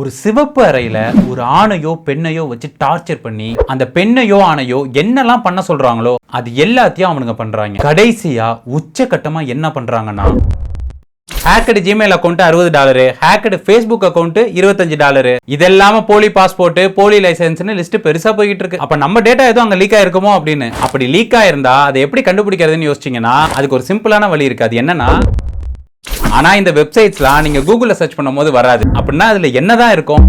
ஒரு சிவப்பு அறையில ஒரு ஆணையோ பெண்ணையோ வச்சு டார்ச்சர் பண்ணி அந்த பெண்ணையோ ஆணையோ என்னெல்லாம் பண்ண சொல்றாங்களோ அது எல்லாத்தையும் அவனுங்க பண்றாங்க. கடைசியா உச்சகட்டமா என்ன பண்றாங்கன்னா ஹேக்கடு ஜிமெயில் அக்கௌண்ட் அறுபது டாலரு ஹேக்கடு ஃபேஸ்புக் அக்கௌண்ட் இருபத்தஞ்சு டாலரு இதெல்லாம போலி பாஸ்போர்ட் போலி லைசன்ஸ்னு லிஸ்ட் பெருசா போய்கிட்டு இருக்கு. அப்ப நம்ம டேட்டா எதுவும் அங்க லீக் ஆயிருக்குமோ அப்படின்னு. அப்படி லீக் ஆயிருந்தா அதை எப்படி கண்டுபிடிக்கிறதுன்னு யோசிச்சீங்கன்னா அதுக்கு ஒரு சிம்பிளான வழி இருக்கு. அது என்னன்னா ஆனா இந்த வெப்சைட்ஸ்லாம் நீங்க கூகுள்ல சர்ச் பண்ணும் போது வராது. அப்படின்னா அதுல என்னதான் இருக்கும்?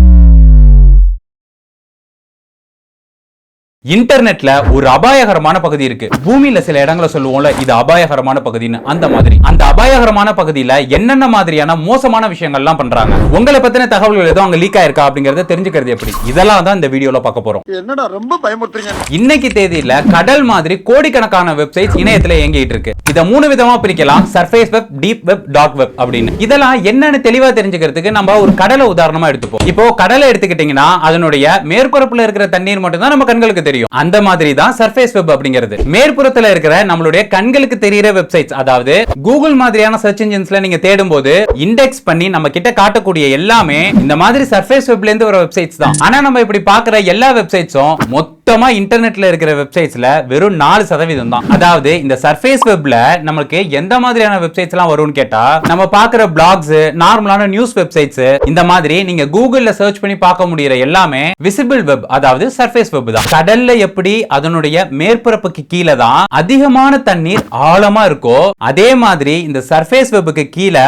இன்டர்நெட்ல ஒரு அபாயகரமான பகுதி இருக்கு. பூமியில சில இடங்களை சொல்லுவோம்ல இது அபாயகரமான பகுதின்னு. அந்த மாதிரி. அந்த அபாயகரமான பகுதியில என்னென்ன மாதிரியான மோசமான விஷயங்கள்லாம் பண்றாங்க? உங்களை பத்தின தகவல்கள் எதுவும் அங்க லீக் ஆயிருக்கா அப்படிங்கறத தெரிஞ்சுக்கிறது எப்படி? இதெல்லாம் தான் இந்த வீடியோல பார்க்க போறோம். என்னடா ரொம்ப பயமுறுத்துறீங்க. இன்னைக்கு தேதியில கடல் மாதிரி கோடிக்கணக்கான வெப்சைட்ஸ் இணையத்துல இயங்கிட்டு இருக்கு. இத மூணு விதமா பிரிக்கலாம். Surface web deep web dark web அப்படின்னு. இதெல்லாம் என்னன்னு தெளிவா தெரிஞ்சுக்கிறதுக்கு நம்ம ஒரு கடலை உதாரணமா எடுத்துப்போம். இப்போ கடலை எடுத்துக்கிட்டீங்கன்னா அதனுடைய மேற்பரப்புல இருக்கிற தண்ணீர் மட்டும் தான் நம்ம கண்களுக்கு தெரியும். அந்த மாதிரி தான் சர்ஃபேஸ் வெப் அப்படிங்கிறது. மேற்புறத்துல இருக்கிற நம்மளுடைய கண்களுக்கு தெரியிற வெப்சைட்ஸ் அதாவது கூகுள் மாதிரியான சர்ச் இன்ஜின்ஸ்ல நீங்க தேடும் போது இண்டெக்ஸ் பண்ணி நம்ம கிட்ட காட்டக்கூடிய எல்லாமே இந்த மாதிரி சர்ஃபேஸ் வெப்ல இருந்து வர வெப்சைட்ஸ் தான். ஆனா நம்ம இப்படி பாக்குற எல்லா வெப்சைட்ஸும் மொத்தமா இன்டர்நெட்ல இருக்கிற வெப்சைட்ஸ்ல வெறும் நாலு சதவீதம் தான். அதாவது இந்த சர்ஃபேஸ் வெப்ல நமக்கு எந்த மாதிரியான வெப்சைட்ஸ் எல்லாம் வரும்னு கேட்டா நம்ம பாக்குற பிளாக்ஸ் நார்மலான நியூஸ் வெப்சைட்ஸ் இந்த மாதிரி நீங்க கூகுள்ல சர்ச் பண்ணி பார்க்க முடியற எல்லாமே விசிபிள் வெப் அதாவது சர்ஃபேஸ் வெப் தான். கடல் கடல்ல எப்படி? அதனுடைய மேற்பரப்புக்கு கீழே தான் அதிகமான தண்ணீர் ஆழமா இருக்கோ அதே மாதிரி இந்த சர்ஃபேஸ் வெப்புக்கு கீழே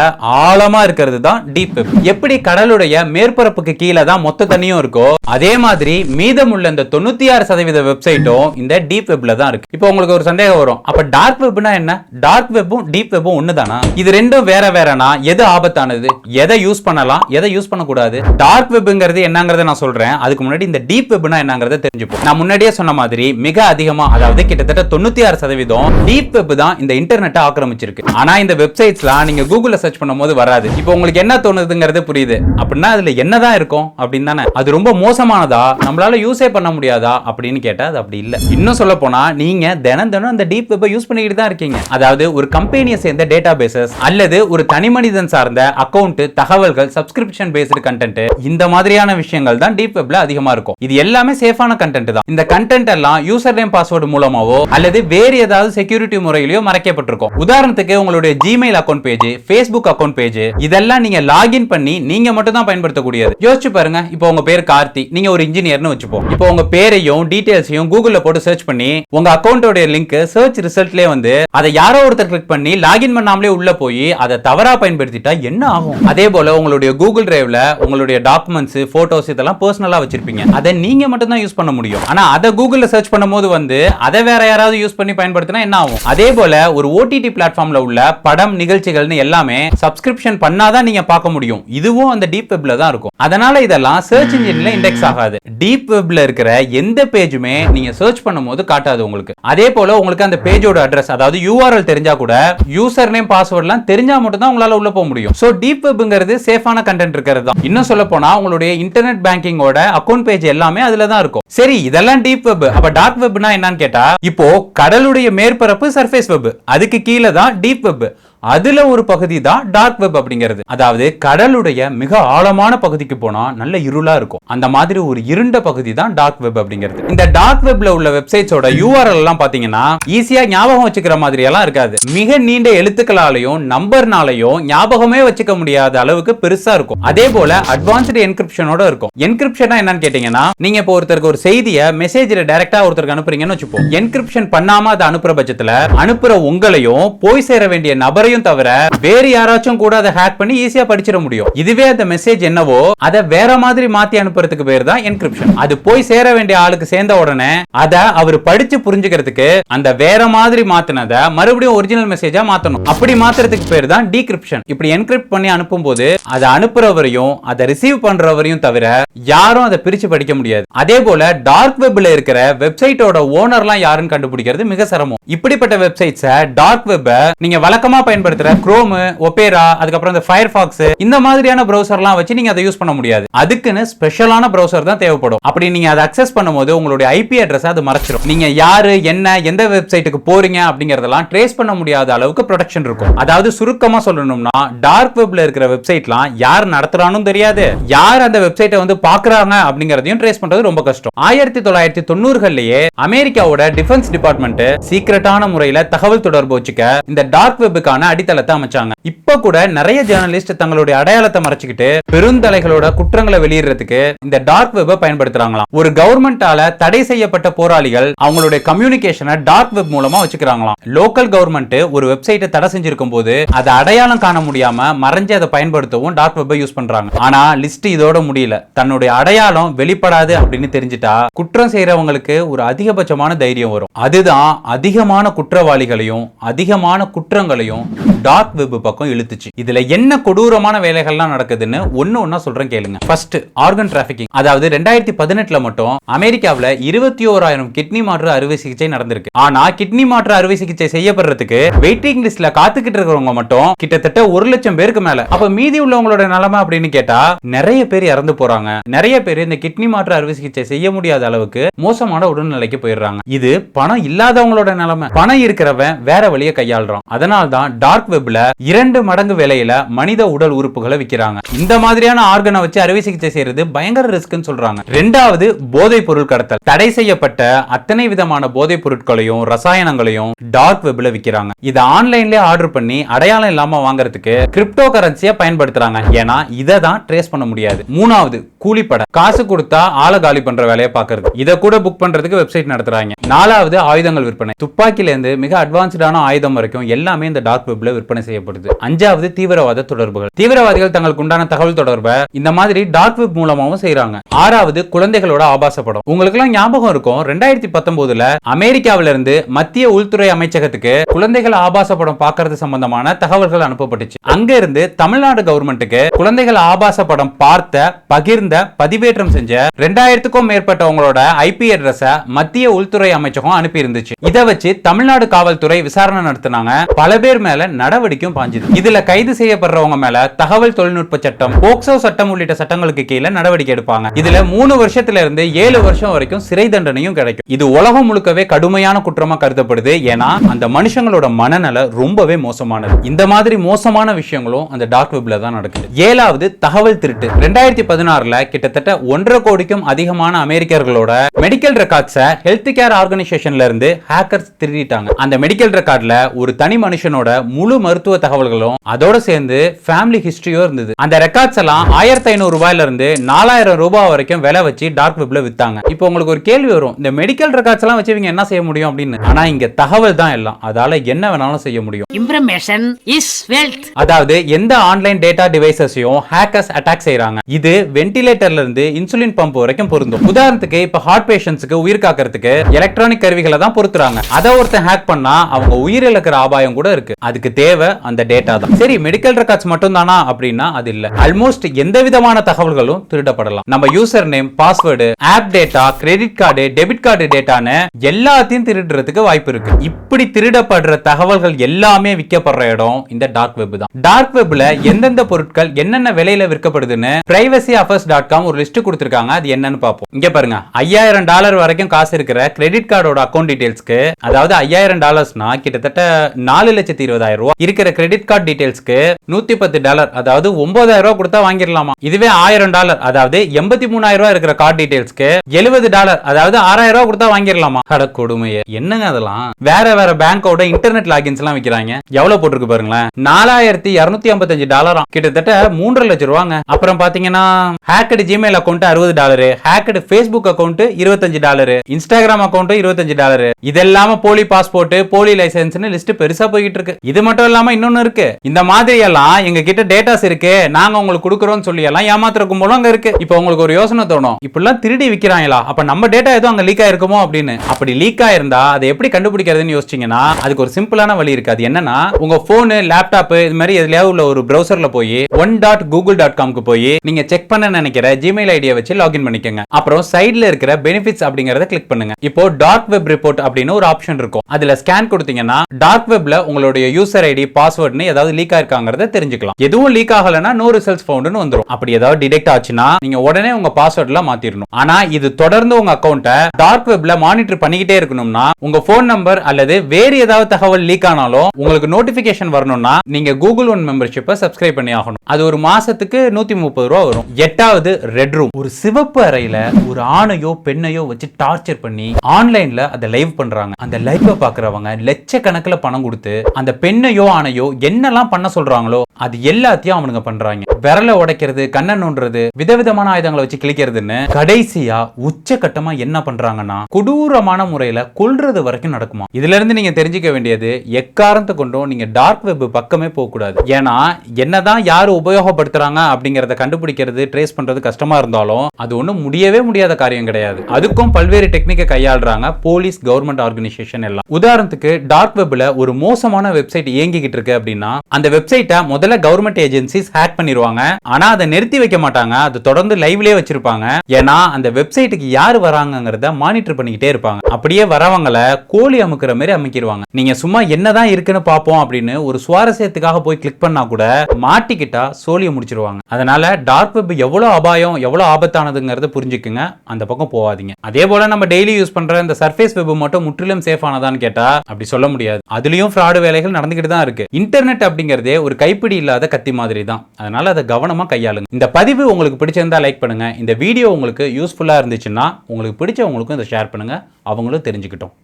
ஆழமா இருக்கிறது தான் டீப் வெப் எப்படி கடலுடைய மேற்பரப்புக்கு கீழே தான் மொத்த தண்ணியும் இருக்கோ அதே மாதிரி மீதமுள்ள இந்த தொண்ணூத்தி ஆறு சதவீத வெப்சைட்டும் இந்த டீப் வெப்ல தான் இருக்கு. இப்போ உங்களுக்கு ஒரு சந்தேகம் வரும். அப்ப டார்க் வெப்னா என்ன? டார்க் வெப்பும் டீப் வெப்பும் ஒண்ணுதானா? இது ரெண்டும் வேற வேறனா? எது ஆபத்தானது? எதை யூஸ் பண்ணலாம்? எதை யூஸ் பண்ணக்கூடாது? டார்க் வெப்ங்கிறது என்னங்கறத நான் சொல்றேன். அதுக்கு முன்னாடி இந்த டீப் வெப்னா என்னங்கறத தெரிஞ்சுப்போம். நான் முன்னாடியே சொன்ன மாதிரி மிக அதிகமா அதாவது கிட்டத்தட்ட தொண்ணூத்தி ஆறு சதவீதம் டீப் வெப் தான் இந்த இன்டர்நெட்டை ஆக்கிரமிச்சிருக்கு. ஆனா இந்த வெப்சைட்ஸ்லாம் நீங்க கூகுள்ல சர்ச் பண்ணும்போது வராது. இப்போ உங்களுக்கு என்ன தோணுதுங்கிறது புரியுது. அப்படின்னா அதுல என்னதான் இருக்கும் அப்படின்னு தானே. அது ரொம்ப மோசமானதா? நம்மளால யூஸே பண்ண முடியாதா? அப்படின்னு கேட்டா அது அப்படி இல்ல. இன்னும் சொல்ல போனா நீங்க தினம் தினம் அந்த டீப் வெப்பை யூஸ் பண்ணிக்கிட்டு தான் இருக்கீங்க. அதாவது ஒரு கம்பெனியை சேர்ந்த டேட்டா பேசஸ் அல்லது ஒரு தனி மனிதன் சார்ந்த அக்கவுண்ட் தகவல்கள் சப்ஸ்கிரிப்ஷன் பேஸ்டு கண்டென்ட் இந்த மாதிரியான விஷயங்கள் தான் டீப் வெப்ல அதிகமா இருக்கும். இது எல்லாமே சேஃபான கண்டென்ட் தான். இந்த கண்டென்ட் எல்லாம் யூசர் நேம் பாஸ்வேர்டு மூலமாவோ அல்லது வேறு ஏதாவது செக்யூரிட்டி முறையிலயோ மறைக்கப்பட்டிருக்கும். உதாரணத்துக்கு உங்களுடைய Gmail account page Facebook account page இதெல்லாம் நீங்க லாகின் பண்ணி நீங்க மட்டும் தான் பயன்படுத்தக்கூடியது. யோசிச்சு பாருங்க இப்போ உங்க பேர் கார்த்தி நீங்க ஒரு இன்ஜினியர்னு வச்சுப்போம். இப்போ உங்க பேரையும் டீடைல்ஸையும் கூகுள்ல போட்டு சர்ச் பண்ணி உங்க அக்கௌண்டோட லிங்க் சர்ச் ரிசல்ட்லயே வந்து அதை யாரோ ஒருத்தர் கிளிக் பண்ணி லாகின் பண்ணாமலே உள்ள போய் அதை தவறா பயன்படுத்திட்டா என்ன ஆகும்? அதே போல உங்களுடைய கூகுள் டிரைவ்ல உங்களுடைய டாக்குமெண்ட்ஸ் போட்டோஸ் இதெல்லாம் பர்சனலா வச்சிருப்பீங்க. அதை நீங்க மட்டும் தான் யூஸ் பண்ண முடியும். ஆனா அதை கூகுளில் சர்ச் பண்ணும்போது வந்து அதை வேற யாராவது யூஸ் பண்ணி பயன்படுத்தினா என்ன ஆகும்? அதே போல ஒரு ஓடிடி பிளாட்ஃபார்ம்ல உள்ள படம் நிகழ்ச்சிகள்னு எல்லாமே சப்ஸ்கிரிப்ஷன் பண்ணாதான் நீங்க பார்க்க முடியும். இதுவும் அந்த டீப் வெப்ல தான் இருக்கும். அதனால இதெல்லாம் சர்ச் இன்ஜின்ல இண்டெக்ஸ் ஆகாது. டீப் வெப்ல இருக்கிற எந்த பேஜுமே நீங்க சர்ச் பண்ணும்போது காட்டாது உங்களுக்கு. அதே போல உங்களுக்கு அந்த பேஜோட அட்ரஸ் அதாவது யூஆர்எல் தெரிஞ்சா கூட யூசர் நேம் பாஸ்வேர்ட்லாம் தெரிஞ்சா மட்டும் தான் உங்களால உள்ள போக முடியும். சோ டீப் வெப்ங்கிறது சேஃபான கண்டென்ட் இருக்கிறது தான். இன்னும் சொல்ல போனா உங்களுடைய இன்டர்நெட் பேங்கிங்கோட அக்கௌண்ட் பேஜ் எல்லாமே அதுல தான் இருக்கும். சரி இதெல்லாம் டீப் வெப் அப்ப டார்க் வெப்னா என்னன்னு கேட்டா இப்போ கடலுடைய மேற்பரப்பு சர்ஃபேஸ் வெப் அதுக்கு கீழே தான் டீப் வெப் அதுல ஒரு பகுதி தான் டார்க் வெப் அப்படிங்கிறது. அதாவது கடலுடைய மிக ஆழமான பகுதிக்கு போனா நல்ல இருளா இருக்கும். அந்த மாதிரி ஒரு இருண்ட பகுதி தான் டார்க் வெப் அப்படிங்கிறது. இந்த டார்க் வெப்ல உள்ள வெப்சைட்ஸோட யூஆர்எல் எல்லாம் பாத்தீங்கன்னா ஈஸியா ஞாபகம் வச்சுக்கிற மாதிரி எல்லாம் இருக்காது. மிக நீண்ட எழுத்துக்களாலையும் நம்பர்னாலையும் ஞாபகமே வச்சுக்க முடியாத அளவுக்கு பெருசா இருக்கும். அதே போல அட்வான்ஸ்டு என்கிரிப்ஷனோட இருக்கும். என்கிரிப்ஷனா என்னன்னு கேட்டீங்கன்னா நீங்க இப்போ ஒருத்தருக்கு ஒரு செய்தியை மெசேஜ்ல டைரக்டா ஒருத்தருக்கு அனுப்புறீங்கன்னு வச்சுப்போம். என்கிரிப்ஷன் பண்ணாம அதை அனுப்புற பட்சத்துல அனுப்புற உங்களையும் போய் சேர வேண்டிய நபரையும் தவிர வேறு யாராச்சும் கூட அதை ஹேக் பண்ணி ஈஸியா படிச்சிட முடியும். இதுவே அந்த மெசேஜ் என்னவோ அதை வேற மாதிரி மாத்தி அனுப்புறதுக்கு பேர் தான் என்கிரிப்ஷன் அது போய் சேர வேண்டிய ஆளுக்கு சேர்ந்த உடனே அதை அவர் படிச்சு புரிஞ்சுக்கிறதுக்கு அந்த வேற மாதிரி மாத்தினதை மறுபடியும் ஒரிஜினல் மெசேஜா மாத்தணும். அப்படி மாத்துறதுக்கு பேர் தான் டீகிரிப்ஷன் இப்படி என்கிரிப்ட் பண்ணி அனுப்பும்போது அதை அனுப்புறவரையும் அதை ரிசீவ் பண்றவரையும் தவிர யாரும் அதை பிரிச்சு படிக்க முடியாது. அதே போல டார்க் வெப்ல இருக்கிற வெப்சைட்டோட ஓனர்லாம் யாருன்னு கண்டுபிடிக்கிறது மிக சிரமம். இப்படிப்பட்ட வெப்சைட்ஸை டார்க் வெப்ப நீங்க வழக்கமா பயன்படுத்துற குரோம் ஒபேரா அதுக்கப்புறம் இந்த ஃபயர்பாக்ஸ் இந்த மாதிரியான ப்ரௌசர்லாம் வச்சு நீங்க அதை யூஸ் பண்ண முடியாது. அதுக்குன்னு ஸ்பெஷலான ப்ரௌசர் தான் தேவைப்படும். அப்படி நீங்க அதை அக்சஸ் பண்ணும்போது உங்களுடைய ஐபி அட்ரஸ் அது மறைச்சிடும் நீங்க யாரு என்ன எந்த வெப்சைட்டுக்கு போறீங்க அப்படிங்கறதெல்லாம் ட்ரேஸ் பண்ண முடியாத அளவுக்கு ப்ரொடெக்ஷன் இருக்கும். அதாவது சுருக்கமா சொல்லணும்னா டார்க் வெப்ல இருக்கிற வெப்சைட்லாம் யார் நடத்துறானும் தெரியாது. யார் அந்த வெப்சைட்டை வந்து பாக்குறாங்க அப்படிங்கறதையும் ட்ரேஸ் பண்றது ரொம்ப கஷ்டம். ஆயிரத்தி தொள்ளாயிரத்தி தொண்ணூறுகள்லயே அமெரிக்காவோட டிஃபென்ஸ் டிபார்ட்மெண்ட் சீக்கிரட்டான முறையில தகவல் தொடர்பு வச்சுக்க இந்த டார்க் வெப்புக்கான அடித்தளத்தை அமைச்சாங்க. இப்ப கூட நிறைய ஜேர்னலிஸ்ட் தங்களுடைய அடையாளத்தை மறைச்சுக்கிட்டு பெருந்தலைகளோட குற்றங்களை வெளியிடுறதுக்கு இந்த டார்க் வெப்பை பயன்படுத்துறாங்களாம். ஒரு கவர்மெண்டால தடை செய்யப்பட்ட போராளிகள் அவங்களுடைய கம்யூனிகேஷனை டார்க் வெப் மூலமா வச்சுக்கிறாங்களாம். லோக்கல் கவர்மெண்ட் ஒரு வெப்சைட்டை தடை செஞ்சிருக்கும் போது அதை அடையாளம் காண முடியாம மறைஞ்சு அதை பயன்படுத்தவும் டார்க் வெப்பை யூஸ் பண்றாங்க. ஆனா லிஸ்ட் இதோட முடியல. தன்னுடைய அடையாளம் வெளிப்படாது அப்படின்னு தெரிஞ்சுட்டா குற்றம் செய்யறவங்களுக்கு ஒரு அதிகபட்சமான தைரியம் வரும். அதுதான் அதிகமான குற்றவாளிகளையும் அதிகமான குற்றங்களையும் டார்க் வெப் பக்கம் இழுத்துச்சு. இதுல என்ன கொடூரமான வேலைகள்லாம் நடக்குதுன்னு ஒண்ணு ஒண்ணா சொல்றேன் கேளுங்க. ஃபர்ஸ்ட் ஆர்கன் டிராபிகிங் அதாவது ரெண்டாயிரத்தி பதினெட்டுல மட்டும் அமெரிக்காவுல இருபத்தி ஓராயிரம் கிட்னி மாற்று அறுவை சிகிச்சை நடந்திருக்கு. ஆனா கிட்னி மாற்று அறுவை சிகிச்சை செய்யப்படுறதுக்கு வெயிட்டிங் லிஸ்ட்ல காத்துக்கிட்டு இருக்கிறவங்க மட்டும் கிட்டத்தட்ட ஒரு லட்சம் பேருக்கு மேல. அப்ப மீதி உள்ளவங்களோட நிலைமை அப்படின்னு கேட்டா நிறைய பேர் இறந்து போறாங்க. நிறைய பேர் இந்த கிட்னி மாற்று அறுவை சிகிச்சை செய்ய முடியாத அளவுக்கு மோசமான உடல்நிலைக்கு போயிடுறாங்க. இது பணம் இல்லாதவங்களோட நிலைமை. பணம் இருக்கிறவன் வேற வழியை கையாளுறான். அதனால தான் டார்க் வெப்ல இரண்டு மடங்கு விலையில மனித உடல் உறுப்புகளை விக்கிறாங்க. இந்த மாதிரியான ஆர்கனை வச்சு அறுவை சிகிச்சை செய்யறது பயங்கர ரிஸ்க்னு சொல்றாங்க. ரெண்டாவது போதைப் பொருள் கடத்தல். தடை செய்யப்பட்ட அத்தனை விதமான போதைப் பொருட்களையும் ரசாயனங்களையும் டார்க் வெப்ல விக்கிறாங்க. இதை ஆன்லைன்லயே ஆர்டர் பண்ணி அடையாளம் இல்லாம வாங்குறதுக்கு கிரிப்டோ கரன்சியை பயன்படுத்துறாங்க. ஏன்னா இதை தான் ட்ரேஸ் பண்ண முடியாது. மூணாவது கூலிப்படை. காசு கொடுத்தா ஆளை காலி பண்ற வேலையை பாக்குறது இதை கூட புக் பண்றதுக்கு வெப்சைட் நடத்துறாங்க. நாலாவது ஆயுதங்கள் விற்பனை. துப்பாக்கில இருந்து மிக அட்வான்ஸ்டான ஆயுதம் வரைக்கும் எல்லாமே இந்த டார்க் வெப்ல விற்பனை செய்யப்படுது. அஞ்சாவது தீவிரவாத தொடர்புகள். தீவிரவாதிகள் தங்களுக்கு உண்டான தகவல் தொடர்பை இந்த மாதிரி டார்க் வெப் மூலமாவும் செய்றாங்க. ஆறாவது குழந்தைகளோட ஆபாச படம். உங்களுக்கு எல்லாம் ஞாபகம் இருக்கும் ரெண்டாயிரத்தி பத்தொன்பதுல அமெரிக்காவில இருந்து மத்திய உள்துறை அமைச்சகத்துக்கு குழந்தைகள் ஆபாச படம் பார்க்கறது சம்பந்தமான தகவல்கள் அனுப்பப்பட்டுச்சு. அங்க இருந்து தமிழ்நாடு கவர்மெண்ட்டுக்கு குழந்தைகள் ஆபாச படம் பார்த்த பகிர்ந்த பதிவேற்றம் செஞ்ச ரெண்டாயிரத்துக்கும் மேற்பட்டவங்களோட ஐபி அட்ரஸ மத்திய உள்துறை அமைச்சகம் அனுப்பி இருந்துச்சு இதை வச்சு தமிழ்நாடு காவல்துறை விசாரணை நடத்தினாங்க. பல பேர் மேல நடவடிக்கையும் பாஞ்சுது. இதுல கைது செய்யப்படுறவங்க மேல தகவல் தொழில்நுட்ப சட்டம் போக்சோ சட்டம் உள்ளிட்ட சட்டங்களுக்கு கீழே நடவடிக்கை எடுப்பாங்க. இதுல மூணு வருஷத்துல இருந்து ஏழு வருஷம் வரைக்கும் சிறை தண்டனையும் கிடைக்கும். இது உலகம் முழுக்கவே கடுமையான குற்றமா கருதப்படுது. ஏன்னா அந்த மனுஷங்களோட மனநல ரொம்பவே மோசமானது. இந்த மாதிரி மோசமான விஷயங்களும் அந்த டார்க் வெப்ல தான் நடக்குது. ஏழாவது தகவல் திருட்டு. ரெண்டாயிரத்தி பதினாறுல கிட்டத்தட்ட ஒன்றரை கோடிக்கும் அதிகமான அமெரிக்கர்களோட மெடிக்கல் ரெக்கார்ட்ஸ ஹெல்த் கேர் ஆர்கனைசேஷன்ல இருந்து ஹேக்கர்ஸ் திருடிட்டாங்க. அந்த மெடிக்கல் ரெக்கார்ட்ல ஒரு தனி மனுஷனோட முழு மருத்துவ தகவல்களும் அதோட சேர்ந்து ஃபேமிலி ஹிஸ்டரியும் இருந்தது. அந்த ரெக்கார்ட்ஸ் எல்லாம் ஆயிரத்தி ஐநூறு ரூபாயில இருந்து நாலாயிரம் ரூபாய் வரைக்கும் விலை வச்சு டார்க் வெப்ல வித்தாங்க. இப்போ உங்களுக்கு ஒரு கேள்வி வரும். இந்த மெடிக்கல் ரெக்கார்ட்ஸ் எல்லாம் வச்சு இவங்க என்ன செய்ய முடியும் அப்படின்னு? ஆனா இங்க தகவல் தான் எல்லாம். அதால என்ன வேணாலும் செய்ய முடியும். Information is wealth. அதாவது எந்த ஆன்லைன் டேட்டா டிவைசஸையும் ஹேக்கர்ஸ் அட்டாக் செய்றாங்க. இது வென்டிலேட்டர்ல இருந்து இன்சுலின் பம்ப் வரைக்கும் பொருந்தும். உதாரணத்துக்கு இப்ப ஹார்ட் பேஷண்ட்ஸ்க்கு உயிர் காக்கிறதுக்கு எலக்ட்ரானிக் கருவிகளை தான் பொறுத்துறாங்க அதை ஒருத்தன் ஹேக் பண்ணா அவங்க உயிர் இழக்கிற ஆபாயம் கூட இருக்கு. அதுக்கு தேவை அந்த டேட்டா தான். சரி மெடிக்கல் ரெக்கார்ட்ஸ் மட்டும் தானா அப்படின்னா அது இல்ல. ஆல்மோஸ்ட் எந்த விதமான தகவல்களும் திருடப்படலாம். நம்ம user name password app data credit card debit card டேட்டான்னு எல்லாத்தையும் திருடுறதுக்கு வாய்ப்பு இருக்கு. இப்படி திருடப்படுற தகவல்கள் எல்லாமே விற்கப்படுற இடம் இந்த டார்க் வெப் தான். டார்க் வெப்ல எந்தெந்த பொருட்கள் என்னென்ன விலையில விற்கப்படுதுன்னு பிரைவசி அஃபர்ஸ் டாட் காம் ஒரு லிஸ்ட் கொடுத்துருக்காங்க. அது என்னன்னு பார்ப்போம். இங்க பாருங்க. ஐயாயிரம் டாலர் வரைக்கும் காசு இருக்கிற கிரெடிட் கார்டோட அக்கௌண்ட் டீடைல்ஸ்க்கு அதாவது ஐயாயிரம் டாலர்ஸ்னா கிட்டத்தட்ட நாலு லட்சத்தி இருபதாயிரம் ரூபாய் இருக்கிற கிரெடிட் கார்டு டீடைல்ஸ்க்கு நூத்தி பத்து டாலர் அதாவது ஒன்பதாயிரம் ரூபாய் கொடுத்தா வாங்கிடலாமா? இதுவே ஆயிரம் டாலர் அதாவது எண்பத்தி மூணாயிரம் ரூபாய் இருக்கிற கார்டு டீடைல்ஸ்க்கு எழுபது டாலர் அதாவது ஆறாயிரம் ரூபாய் கொடுத்தா வாங்கிடலாமா? கட கொடுமையே என்னங்க அதெல்லாம்? வேற வேற பேங்கோட இன்டர்நெட் லாகின்ஸ் எல்லாம் விற்கிறாங்க எவ்வளவு போட்டிருக்கு பாருங்களேன். நாலாயிரத்தி இருநூத்தி ஐம்பத்தஞ்சு டாலராம் கிட்டத்தட்ட மூன்றரை லட்சம் ரூபாங்க. அப்புறம் பாத்தீங்கன்னா ஹேக்கடு ஜிமெயில் அக்கௌண்ட் அறுபது டாலரு ஹேக்கடு ஃபேஸ்புக் அக்கௌண்ட் இருபத்தஞ்சு டாலரு இன்ஸ்டாகிராம் அக்கௌண்ட்டும் இருபத்தஞ்சு டாலரு. இதெல்லாம போலி பாஸ்போர்ட் போலி லைசன்ஸ்னு லிஸ்ட் பெருசா போய்கிட்டு இருக்கு. இது மட்டும் இல்லாம இன்னொன்னு இருக்கு. இந்த மாதிரி எல்லாம் எங்க கிட்ட டேட்டாஸ் இருக்கு நாங்க உங்களுக்கு கொடுக்குறோம் சொல்லி எல்லாம் ஏமாத்துற கும்பலும் அங்க இருக்கு. இப்போ உங்களுக்கு ஒரு யோசனை தோணும். இப்படிலாம் திருடி விக்கிறாங்களா? அப்ப நம்ம டேட்டா எதுவும் அங்க லீக் ஆயிருக்குமோ அப்படின்னு. அப்படி லீக் ஆயிருந்தா அதை எப்படி கண்டுபிடிக்கிறதுன்னு யோசிச்சீங்கன்னா அதுக்கு ஒரு சிம்பிளான வழி இருக்கு. அது என்னன்னா உங்க போனு லேப்டாப் இது மாதிரி எதுலயாவது உள்ள ஒரு ப்ரௌசர்ல போய் ஒன் டாட் கூகுள் டாட் காம்க்கு போய் நீங்க செக் பண்ண நினைக்கிற ஜிமெயில் ஐடியை வச்சு லாகின் பண்ணிக்கோங்க. அப்புறம் சைட்ல இருக்கிற பெனிஃபிட்ஸ் அப்படிங்கறத கிளிக் பண்ணுங்க. இப்போ டார்க் வெப் ரிப்போர்ட் அப்படின்னு ஒரு ஆப்ஷன் இருக்கும். அதுல ஸ்கேன் கொடுத்தீங்கன்னா டார்க் வெப்ல உங்களுடைய யூசர் ஐடி பாஸ்வேர்ட்னு ஏதாவது லீக் ஆயிருக்காங்கிறத தெரிஞ்சுக்கலாம். எதுவும் லீக் ஆகலன்னா நோ ரிசல்ட்ஸ் ஃபவுண்டுன்னு வந்துடும் அப்படி ஏதாவது டிடெக்ட் ஆச்சுன்னா நீங்க உடனே உங்க பாஸ்வேர்ட்ல மாத்திரணும். ஆனா இது தொடர்ந்து உங்க அக்கௌண்ட்டை டார்க் வெப்ல மானிட்டர் பண்ணிக்கிட்டே இருக்கணும்னா உங்க ஃபோன் நம்பர் அல்லது வேறு ஏதாவது தகவல் லீக் ஆனாலும் உங்களுக்கு நோட்டிபிகேஷன் வரணும்னா நீங்க கூகுள் ஒன் மெம்பர்ஷிப்பை சப்ஸ்கிரைப் பண்ணி ஆகணும். அது ஒரு மாசத்துக்கு நூத்தி முப்பது ரூபா வரும். எட்டாவது ரெட் ரூம் ஒரு சிவப்பு அறையில ஒரு ஆணையோ பெண்ணையோ வச்சு டார்ச்சர் பண்ணி ஆன்லைன்ல அதை லைவ் பண்றாங்க. அந்த லைவை பாக்குறவங்க லட்சக்கணக்கில் பணம் கொடுத்து அந்த பெண்ணையோ ஆணையோ என்னெல்லாம் பண்ண சொல்றாங்களோ அது எல்லாத்தையும் அவனுங்க பண்றாங்க. விரலை உடைக்கிறது கண்ணை நோண்டுறது விதவிதமான ஆயுதங்களை வச்சு கிழிக்கிறதுன்னு கடைசியா உச்சகட்டமா என்ன பண்றாங்கன்னா கொடூரமான முறையில கொல்றது வரைக்கும் நடக்குமா? இதுல இருந்து நீங்க தெரிஞ்சுக்க வேண்டியது எக்காரணத்தை கொண்டும் நீங்க டார்க் வெப் பக்கமே போக கூடாது ஏன்னா என்னதான் யாரு உபயோகப்படுத்துறாங்க அப்படிங்கறத கண்டுபிடிக்கிறது ட்ரேஸ் பண்றது கஷ்டமா இருந்தாலும் அது ஒண்ணும் முடியவே முடியாத காரியம் கிடையாது. அதுக்கும் பல்வேறு டெக்னிக்கை கையாளுறாங்க போலீஸ் கவர்மெண்ட் ஆர்கனைசேஷன் எல்லாம். உதாரணத்துக்கு டார்க் வெப்ல ஒரு மோசமான வெப்சைட் இயங்கிக்கிட்டு இருக்கு அப்படின்னா அந்த வெப்சைட்டை முதல்ல கவர்மெண்ட் ஏஜென்சிஸ் ஹேக் பண்ணிடுவாங்க ஆனா அதை நிறுத்தி வைக்க மாட்டாங்க. அது தொடர்ந்து லைவ்லயே வச்சிருப்பாங்க. ஏன்னா அந்த வெப்சைட்டுக்கு யார் வராங்கங்கிறத மானிட்டர் பண்ணிக்கிட்டே இருப்பாங்க. அப்படியே வரவங்களை கோழி அமுக்கிற மாதிரி அமைக்கிடுவாங்க நீங்க சும்மா என்னதான் இருக்குன்னு பார்ப்போம் அப்படின்னு ஒரு சுவாரஸ்யத்துக்காக போய் கிளிக் பண்ணா கூட மாட்டிக்கிட்டா சோழியை முடிச்சிருவாங்க. அதனால டார்க் வெப் எவ்வளவு அபாயம் எவ்வளவு ஆபத்தானதுங்கிறத புரிஞ்சுக்குங்க. அந்த பக்கம் போகாதீங்க. அதே போல நம்ம டெய்லி யூஸ் பண்ற இந்த சர்ஃபேஸ் வெப் மட்டும் முற்றிலும் சேஃப் ஆனதான்னு கேட்டா அப்படி சொல்ல முடியாது. அதுலயும் ஃப்ராடு வேலைகள் நடந்துகிட்டு தான் இருக்கு. இன்டர்நெட் அப்படிங்கறதே ஒரு கைப்பிடி இல்லாத கத்தி மாதிரி தான் அதனால அதை கவனமா கையாளுங்க. இந்த பதிவு உங்களுக்கு பிடிச்சிருந்தா லைக் பண்ணுங்க. இந்த வீடியோ உங்களுக்கு யூஸ்ஃபுல்லா இருந்துச்சுன்னா உங்களுக்கு பிடிச்சவங்களுக்கும் இதை ஷேர் பண்ணுங்க. அவங்களும் தெரிஞ்சுக்கிட்டோம்.